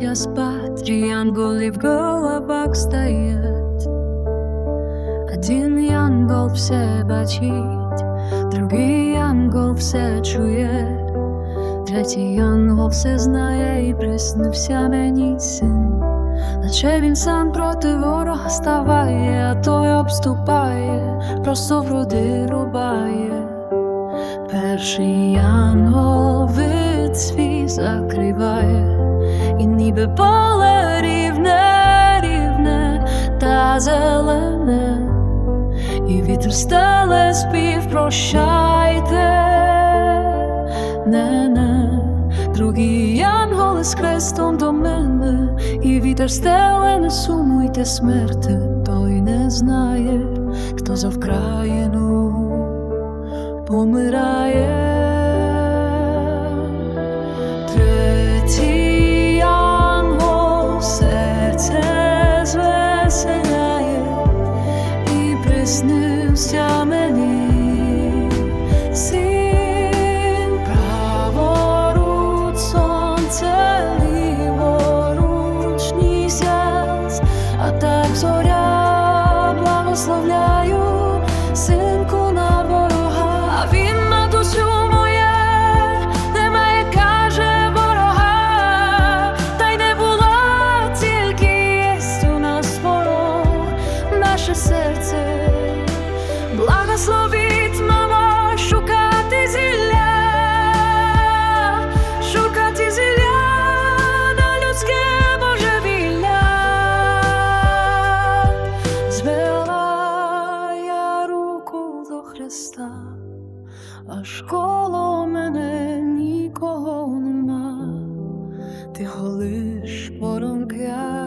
я спать, янголи в головах стоят. Один янгол все бачить, другий янгол все чує, третій янгол все знає і приснився мені син. Наче він сам проти ворога ставає, а той обступає, просто в груди рубає. Перший янгол вид свій закриває, ніби поле рівне, рівне та зелене, і вітер стеле спів прощайте, не, не, другий янгол із хрестом до мене, і вітер стеле, не сумуйте смерти, той не знає, хто за Вкраїну помирає. Син праворуч сонце, ліворуч місяць, а так зоря благословляю синку на ворога, він матусю моє, немає, каже ворога, та й не було, тільки єсть у нас ворог, наше серце благословить, аж коло мене нікого нема, ти голиш поронкя